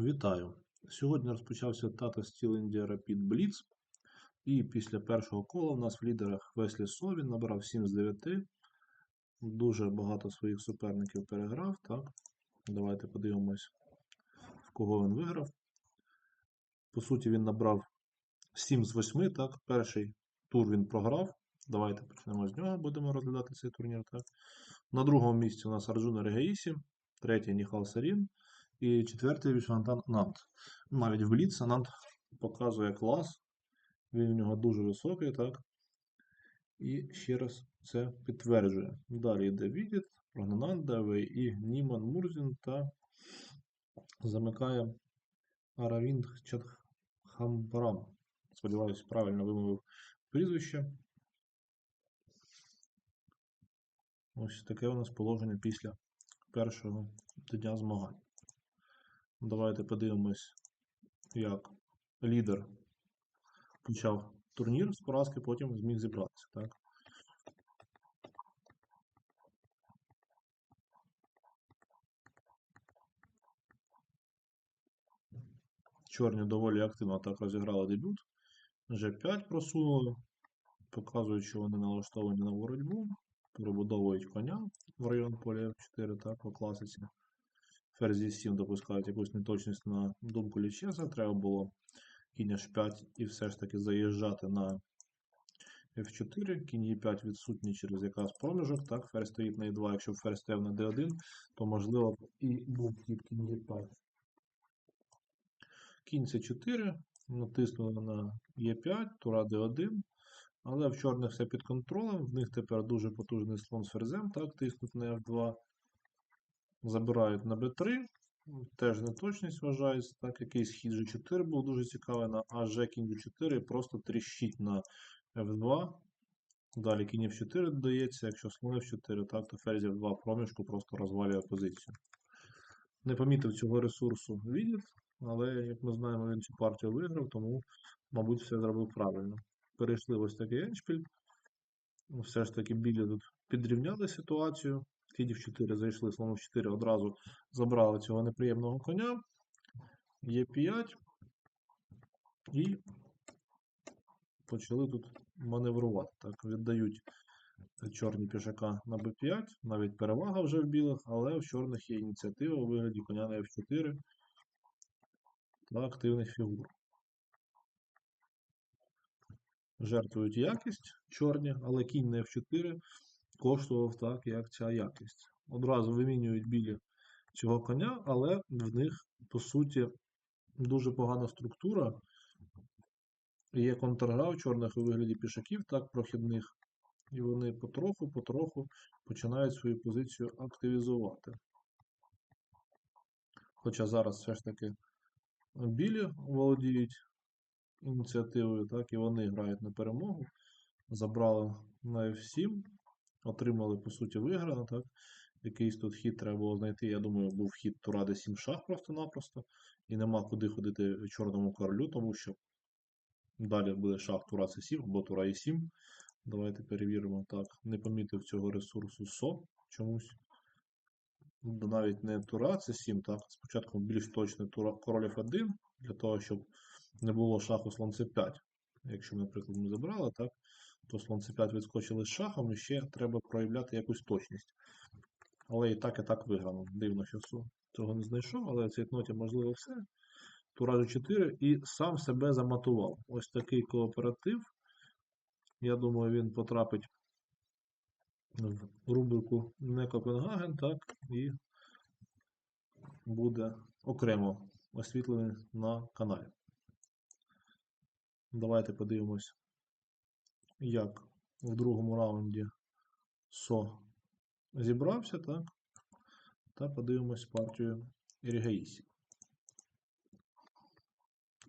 Вітаю! Сьогодні розпочався Tata Steel India Rapid Blitz. І після першого кола в нас в лідерах Веслі Совін набрав 7 з 9. Дуже багато своїх суперників переграв. Так? Давайте подивимось, в кого він виграв. По суті, він набрав 7 з 8. Так? Перший тур він програв. Давайте почнемо з нього, будемо розглядати цей турнір. Так? На другому місці у нас Арджуна Регаїсі, третій Ніхал Сарін. І четвертий Вішвантан Анант. Навіть в Бліц Анант показує клас. Він у нього дуже високий, так? І ще раз це підтверджує. Далі йде Відіт, Прогнананда, і Німан Мурзін та замикає Аравінд Чадхамбарам. Сподіваюсь, правильно вимовив прізвище. Ось таке у нас положення після першого дня змагань. Давайте подивимось, як лідер почав турнір з поразки, потім зміг зібратися. Так? Чорні доволі активно так розіграли дебют. G5 просунули, показують, що вони налаштовані на боротьбу, перебудовують коня в район поля F4, так, по класиці. Ферзі 7 допускають якусь неточність на думку лічеса. Треба було кінь H5 і все ж таки заїжджати на F4. Кінь E5 відсутній через якраз проміжок. Так, ферзь стоїть на E2. Якщо ферзь стояв на D1, то можливо і був хід кінь E5. Кінь C4. Натиснули на E5, тура D1. Але в чорних все під контролем. В них тепер дуже потужний слон з ферзем. Так, тиснуть на F2. Забирають на b3, теж неточність вважається. Так, якийсь хід G4 був дуже цікавий на АЖ кінь G4 просто тріщить на F2. Далі кінь F4 додається, якщо слон F4, так, то ферзь F2 проміжку просто розвалює позицію. Не помітив цього ресурсу відід, але, як ми знаємо, він цю партію виграв, тому, мабуть, все зробив правильно. Перейшли ось такий еншпіль. Все ж таки білі тут підрівняли ситуацію. Кінь в 4 зайшли, слон в 4 одразу забрали цього неприємного коня. Є 5 і почали тут маневрувати. Так, Віддають чорні пішака на b5, навіть перевага вже в білих, але в чорних є ініціатива у вигляді коня на f4 та активних фігур. Жертвують якість чорні, але кінь на f4 коштував так, як ця якість. Одразу вимінюють білі цього коня, але в них, по суті, дуже погана структура. Є контргра у чорних у вигляді пішаків, так, прохідних. І вони потроху-потроху починають свою позицію активізувати. Хоча зараз все ж таки білі володіють ініціативою, так, і вони грають на перемогу. Забрали на F7 отримали, по суті, виграно. так? Якийсь тут хід треба було знайти. Я думаю, був хід Тура d7 шах просто-напросто. І нема куди ходити чорному королю, тому що далі буде шах Тура c7 або Тура e 7 Давайте перевіримо. Так, не помітив цього ресурсу СО чомусь. Навіть не Тура c7 так? Спочатку більш точно тура, король F1, для того, щоб не було шаху слон c5. Якщо, наприклад, ми забрали, так? То слон c5 відскочили з шахом, і ще треба проявляти якусь точність. Але і так, і так виграно. Дивно, що цього не знайшов, але в цій ноті можливо все. Тура 4 і сам себе заматував. Ось такий кооператив. Я думаю, він потрапить в рубрику не Копенгаген, так, і буде окремо освітлений на каналі. Давайте подивимось як в другому раунді СО зібрався, так? Та подивимось партію Ірігаїсі.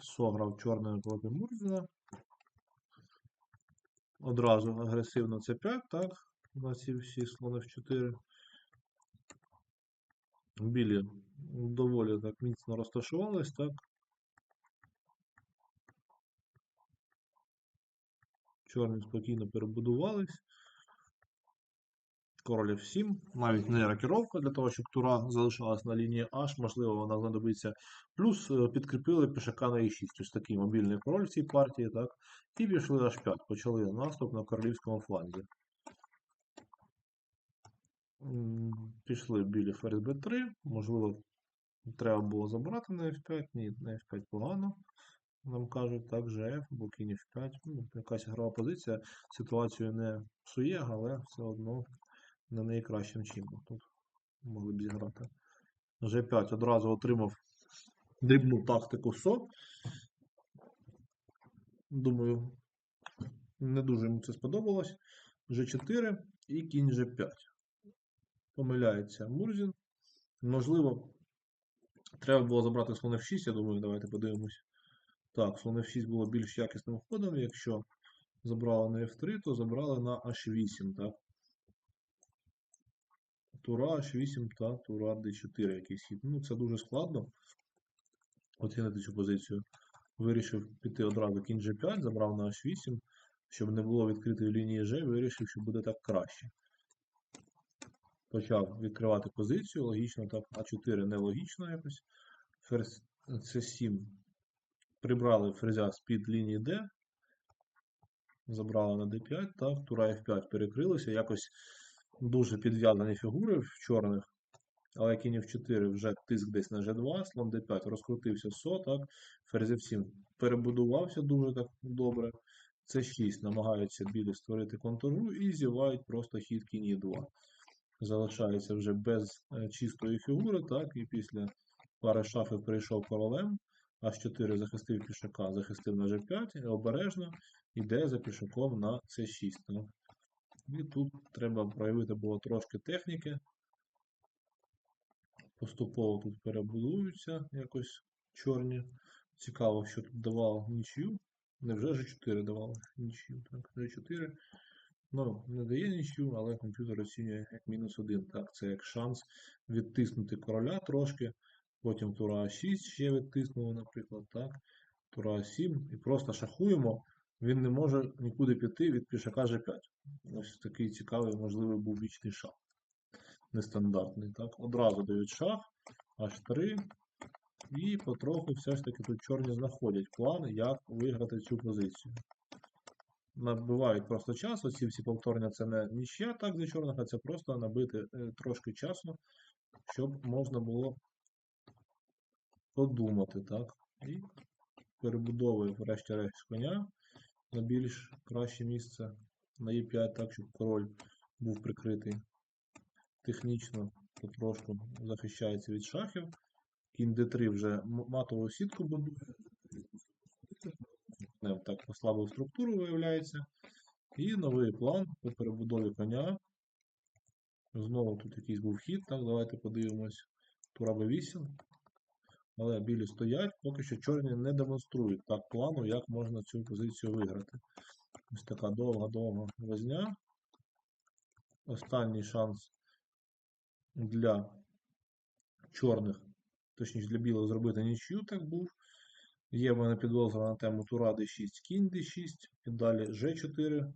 СО грав чорною проти Мурзіна. Одразу агресивно С5, так? На ці всі слони в 4. Білі доволі так міцно розташувались, так? Чорні спокійно перебудувались. король F7, навіть не рокіровка для того, щоб тура залишалась на лінії H, можливо, вона знадобиться. Плюс е, підкріпили пішака на E6, ось такий мобільний король в цій партії, так, і пішли H5, почали наступ на королівському фланзі. Пішли білі ферзь b3, можливо, треба було забрати на F5, ні, на F5 погано. Нам кажуть, так, GF, або кінь F5. Ну, якась грова позиція ситуацію не псує, але все одно не найкращим чином. Тут могли б зіграти. G5 одразу отримав дрібну тактику СО. Думаю, не дуже йому це сподобалось. G4 і кінь G5. Помиляється Мурзін. Можливо, треба було забрати слон F6, я думаю, давайте подивимось. Так, слон F6 було більш якісним ходом. Якщо забрали на F3, то забрали на H8, так? Тура H8 та Тура D4 якийсь хід. Ну, це дуже складно оцінити цю позицію. Вирішив піти одразу кінь G5, забрав на H8, щоб не було відкритої лінії G, вирішив, що буде так краще. Почав відкривати позицію, логічно так, А4 нелогічно якось. Ферзь C7 прибрали ферзя з-під лінії D, забрали на D5, так, тура F5 перекрилися, якось дуже підв'язані фігури в чорних, але кінь F4 вже тиск десь на G2, слон D5 розкрутився СО, так, ферзь F7 перебудувався дуже так добре. С6 намагаються білі створити контуру і зівають просто хід кінь E2. Залишається вже без е, чистої фігури, так, і після пари шафів прийшов королем. H4 захистив пішака, захистив на G5 і обережно йде за пішаком на C6. Так. І тут треба проявити було трошки техніки. Поступово тут перебудуються якось чорні. Цікаво, що тут давало нічию. Невже G4 давало нічию? Так, G4. Ну, не дає нічию, але комп'ютер оцінює як мінус один. Так, це як шанс відтиснути короля трошки. Потім тура 6 ще відтиснули, наприклад, так. Тура 7 і просто шахуємо. Він не може нікуди піти від пішака G5. Ось такий цікавий, можливий був вічний шах. Нестандартний. Так. Одразу дають шах, H3. І потроху все ж таки тут чорні знаходять план, як виграти цю позицію. Набивають просто час. Оці всі повторення це не нічия так за чорних, а це просто набити е, трошки часу, щоб можна було подумати, так? І перебудовує врешті-решт коня на більш краще місце на Е5, так, щоб король був прикритий. Технічно потрошку захищається від шахів. Кінь d3 вже матову сітку будує. Так, послабив структуру, виявляється. І новий план по перебудові коня. Знову тут якийсь був хід. Так, давайте подивимось. Тура b8. Але білі стоять, поки що чорні не демонструють так плану, як можна цю позицію виграти. Ось така довга-довга возня. Останній шанс для чорних, точніше для білих зробити нічию так був. Є в мене підозра на тему Тура D6, кінь D6, і далі G4,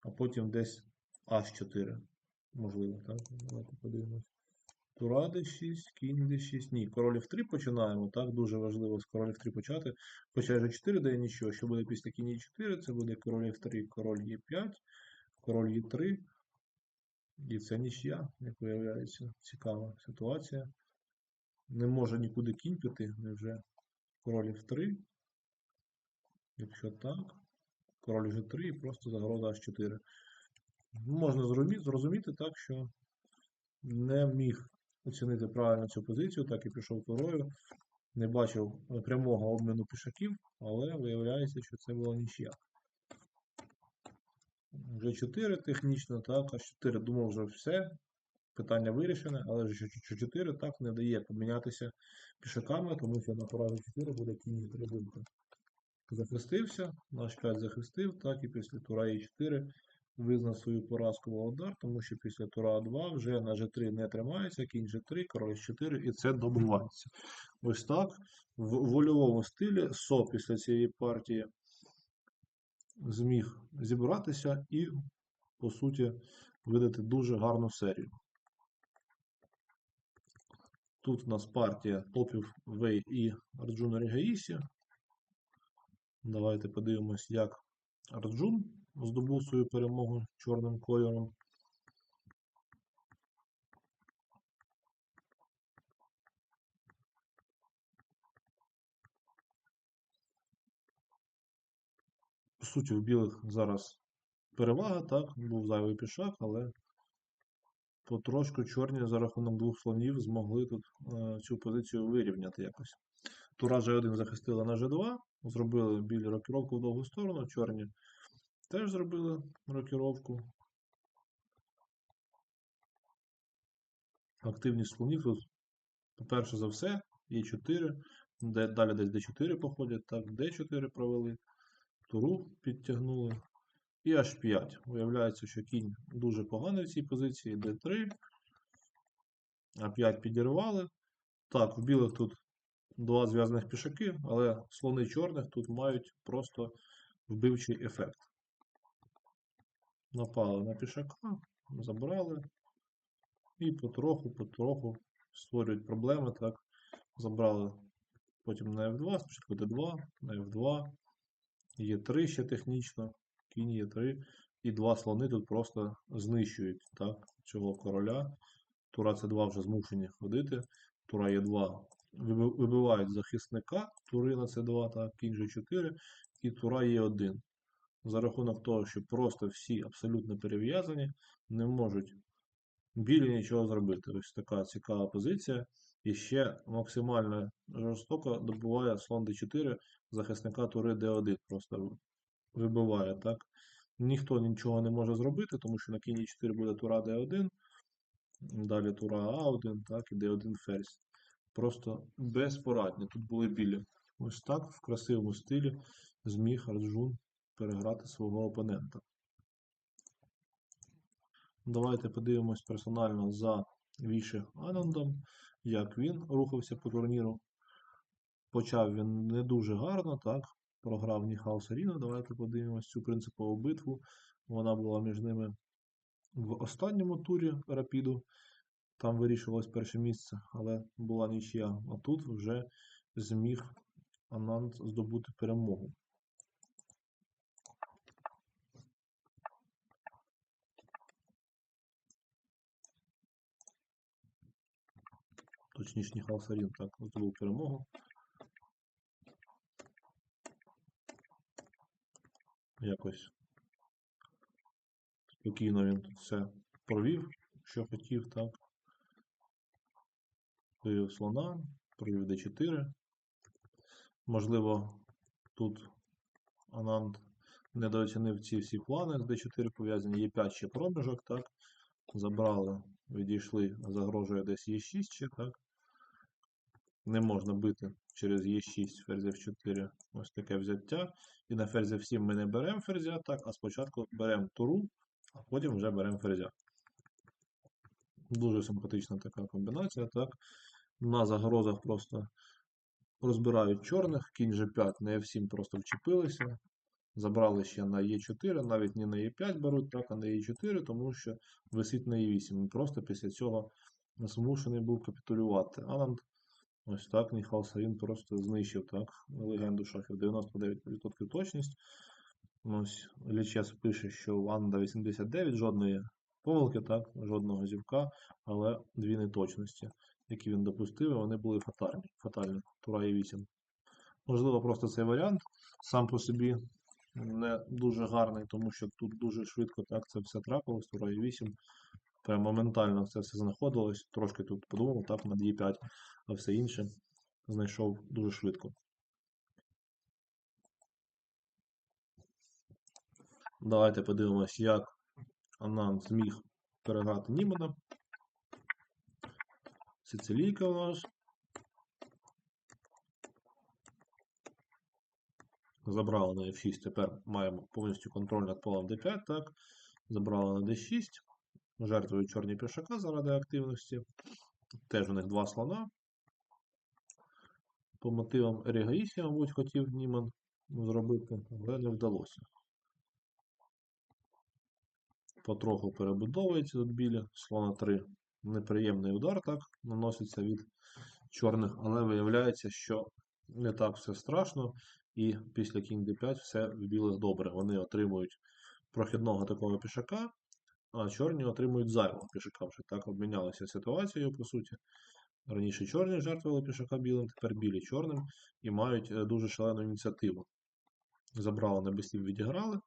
а потім десь H4. Можливо, так? Давайте подивимось. Тура D6, кінь D6. Ні, король F3 починаємо. Так, дуже важливо з король F3 почати. Хоча G4 дає нічого. Що буде після кінь E4? Це буде король F3, король E5, король E3. І це нічия, як виявляється. Цікава ситуація. Не може нікуди кінь піти, невже король F3. Якщо так, король G3 і просто загроза H4. Можна зрозуміти так, що не міг оцінити правильно цю позицію, так і пішов турою. Не бачив прямого обміну пішаків, але виявляється, що це була нічия. G4 технічно, так, H4 думав вже все. Питання вирішене, але G4 так не дає помінятися пішаками, тому що на тура G4 буде кінь трибунка. Захистився, наш 5 захистив, так і після тура E4 визнав свою поразку Володар, тому що після тура 2 вже на G3 не тримається, кінь G3, король 4 і це добувається. Ось так. В вольовому стилі СО після цієї партії зміг зібратися і, по суті, видати дуже гарну серію. Тут у нас партія попів Вей і Арджуна Рігаїсі. Давайте подивимось, як Арджун здобув свою перемогу чорним кольором. По суті, у білих зараз перевага, так, був зайвий пішак, але потрошку чорні за рахунок двох слонів змогли тут е, цю позицію вирівняти якось. Тура G1 захистила на G2, зробили білі рокіровку в довгу сторону, чорні теж зробили рокіровку. Активність слонів тут, по-перше за все, Е4, далі десь D4 походять, так, D4 провели, туру підтягнули. І H5. Виявляється, що кінь дуже поганий в цій позиції, D3. А5 підірвали. Так, в білих тут два зв'язаних пішаки, але слони чорних тут мають просто вбивчий ефект. Напали на пішака, забрали. І потроху-потроху створюють проблеми. Так, забрали потім на F2, спочатку D2, на F2. Є3 ще технічно, кінь Є3. І два слони тут просто знищують так, цього короля. Тура С2 вже змушені ходити. Тура Е2 вибивають захисника, тури на С2, так, кінь G4 і тура Е1. За рахунок того, що просто всі абсолютно перев'язані, не можуть білі нічого зробити. Ось така цікава позиція. І ще максимально жорстоко добуває слон d4 захисника тури d1. Просто вибиває, так? Ніхто нічого не може зробити, тому що на кінь 4 буде тура d1, далі тура a1, так, і d1 ферзь. Просто безпорадні. Тут були білі. Ось так в красивому стилі зміг Арджун переграти свого опонента. Давайте подивимось персонально за Віше Анандом, як він рухався по турніру. Почав він не дуже гарно, так, програв Ніхал Саріна. Давайте подивимось цю принципову битву. Вона була між ними в останньому турі Рапіду. Там вирішувалось перше місце, але була нічия. А тут вже зміг Ананд здобути перемогу. Точніше, Ніхал Сарін так здобув перемогу. Якось спокійно він тут все провів, що хотів, так. Вивів слона, провів d4. Можливо, тут Ананд недооцінив ці всі плани з d4 пов'язані. Є 5 ще проміжок, так. Забрали, відійшли, загрожує десь Е6 ще, так. Не можна бити через Е6 ферзь F4. Ось таке взяття. І на ферзь F7 ми не беремо ферзя, так, а спочатку беремо туру, а потім вже беремо ферзя. Дуже симпатична така комбінація, так. На загрозах просто розбирають чорних, кінь G5 на F7 просто вчепилися. Забрали ще на Е4, навіть не на Е5 беруть, так, а на Е4, тому що висить на Е8. І просто після цього змушений був капітулювати. Ананд ось так Ніхал Сарін просто знищив так, легенду шахів 99% точність. Ось Лічес пише, що у Анда 89, жодної помилки, так, жодного зівка, але дві неточності, які він допустив, і вони були фатальні. фатальні. Тура Е8. Можливо, просто цей варіант сам по собі не дуже гарний, тому що тут дуже швидко так це все трапилось. Тура Е8. Прям моментально це все знаходилось. Трошки тут подумав, так, на Е5, а все інше знайшов дуже швидко. Давайте подивимось, як Ананд зміг переграти Німана. Сицилійка у нас. Забрали на F6, тепер маємо повністю контроль над полем D5, так. Забрали на D6. Жертвують чорні пішака заради активності. Теж у них два слона. По мотивам Ерігаїсі, мабуть, хотів Німан зробити, але не вдалося. потроху перебудовується тут білі, слона 3. Неприємний удар так наноситься від чорних, але виявляється, що не так все страшно, і після кінь d5 все в білих добре. Вони отримують прохідного такого пішака, а чорні отримують зайвого пішака. Вже так обмінялися ситуацією, по суті. Раніше чорні жертвували пішака білим, тепер білі чорним і мають е, дуже шалену ініціативу. Забрали на бестів, відіграли,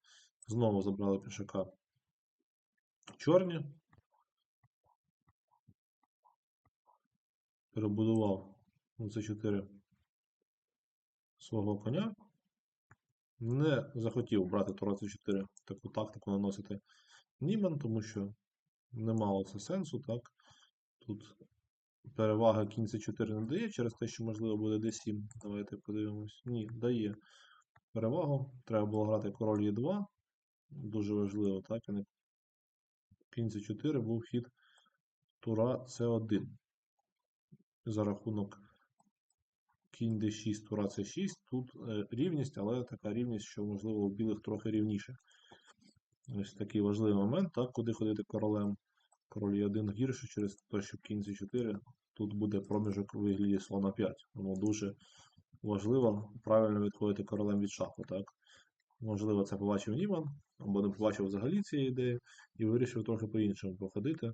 знову забрали пішака чорні. Перебудував на c4 свого коня. Не захотів брати Тура c4 таку тактику наносити Німан, тому що не мало це сенсу, так? Тут перевага кінь c4 не дає через те, що можливо буде d7. Давайте подивимось. Ні, дає перевагу. Треба було грати король e2. Дуже важливо, так? І не кінь c4 був хід тура c1. За рахунок кінь d6, тура c6. Тут е, рівність, але така рівність, що, можливо, у білих трохи рівніше. Ось такий важливий момент, так, куди ходити королем. Король Е1 гірше через те, що кінь c4. Тут буде проміжок у вигляді слона 5. Тому дуже важливо правильно відходити королем від шаху. Так? Можливо, це побачив Німан, або не побачив взагалі цієї ідеї, і вирішив трохи по-іншому походити.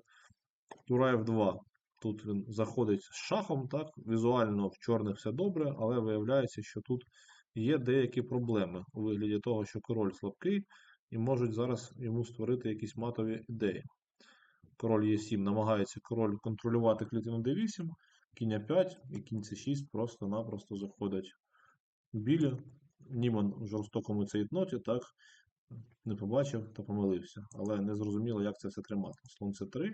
Тура F2. Тут він заходить з шахом, так? Візуально в чорних все добре, але виявляється, що тут є деякі проблеми у вигляді того, що король слабкий, і можуть зараз йому створити якісь матові ідеї. Король Е7 намагається король контролювати клітину d8, кінь 5 і кінь c6 просто-напросто заходять білі. Німан у жорстокому цейтноті, так, не побачив та помилився. Але не зрозуміло, як це все тримати. Слон c3.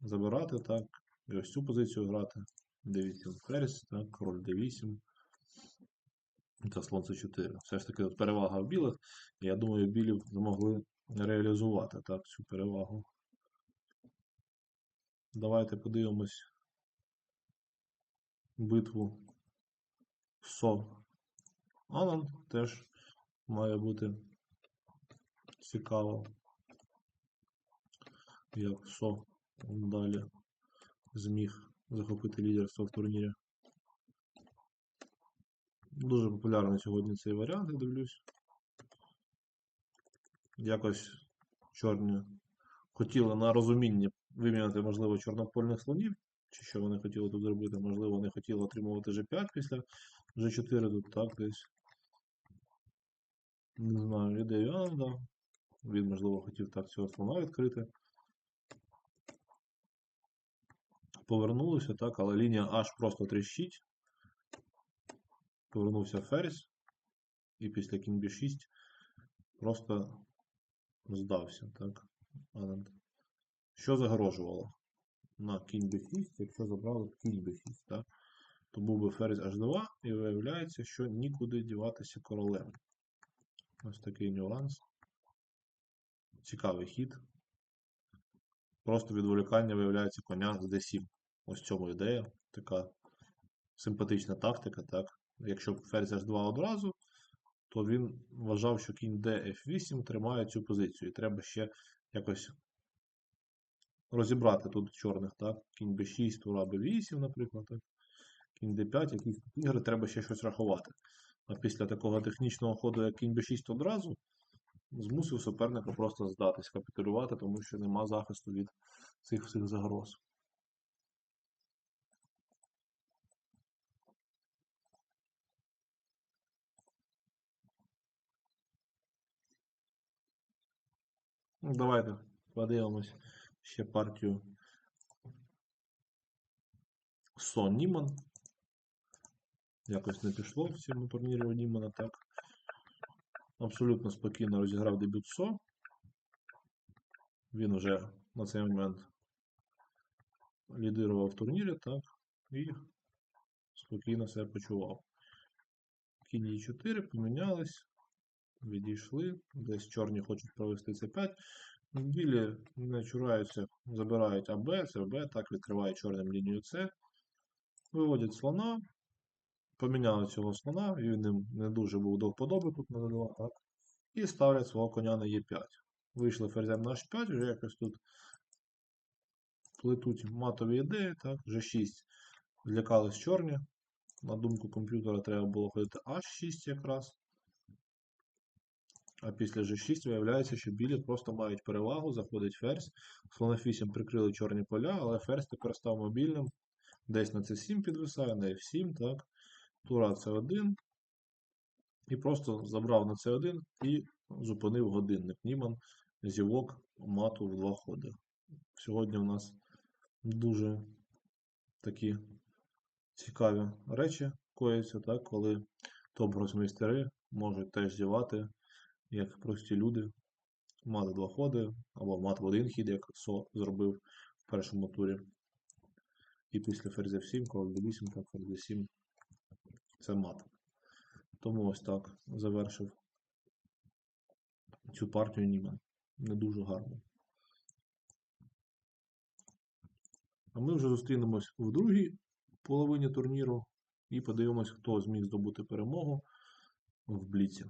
Забирати, так, і ось цю позицію грати. d8 ферзь, так, король d8. Та слон c4. Все ж таки перевага в білих. Я думаю, білі змогли реалізувати так, цю перевагу. Давайте подивимось битву СО. Алан теж має бути цікаво, як СО далі зміг захопити лідерство в турнірі. Дуже популярний сьогодні цей варіант, я дивлюсь. Якось чорні хотіли на розуміння виміняти, можливо, чорнопольних слонів, чи що вони хотіли тут зробити, можливо, вони хотіли отримувати G5 після G4 тут, так, десь. Не знаю, ідею Анда. Він, можливо, хотів так цього слона відкрити. Повернулися, так, але лінія аж просто тріщить. Повернувся ферзь. І після кінь b6 просто здався, так. Що загрожувало? На кінь b6, якщо забрали кінь b6, так? то був би ферзь h2, і виявляється, що нікуди діватися королем. Ось такий нюанс. Цікавий хід. Просто відволікання виявляється коня з d7. Ось цьому ідея. Така симпатична тактика. так? Якщо ферзь h2 одразу, то він вважав, що кінь d f8 тримає цю позицію. І треба ще якось розібрати тут чорних, так? Кінь b6, тура b8, наприклад. так? Кінь d5, якісь ігри, треба ще щось рахувати. А після такого технічного ходу, як кінь b6 одразу, змусив суперника просто здатись, капітулювати, тому що нема захисту від цих всіх загроз. Давайте подивимось ще партію Сон Німан. Якось не пішло в цьому турнірі у Німана так. Абсолютно спокійно розіграв дебют СО. Він вже на цей момент лідирував в турнірі, так, і спокійно себе почував. Кінь 4 помінялись, відійшли, десь чорні хочуть провести С5. Білі не чураються, забирають АБ, СБ, так, відкривають чорним лінію С. Виводять слона, поміняли цього слона, він їм не дуже був до вподоби тут на 2, так. І ставлять свого коня на Е5. Вийшли ферзем на h5, вже якось тут плетуть матові ідеї, так, G6 злякались чорні. На думку комп'ютера треба було ходити H6 якраз. А після G6 виявляється, що білі просто мають перевагу, заходить ферзь. Слон F8 прикрили чорні поля, але ферзь тепер став мобільним. Десь на C7 підвисає, на F7, так. Тура C1. І просто забрав на C1 і зупинив годинник. Німан зівок мату в два ходи. Сьогодні у нас дуже такі цікаві речі кояться, так, коли топ-гросмейстери можуть теж зівати, як прості люди, мати два ходи, або мати в один хід, як Со зробив в першому турі. І після ферзя 7, король d8, так, ферзь 7 це мат. Тому ось так завершив цю партію Німан. Не дуже гарно. А ми вже зустрінемось в другій половині турніру і подивимось, хто зміг здобути перемогу в Бліці.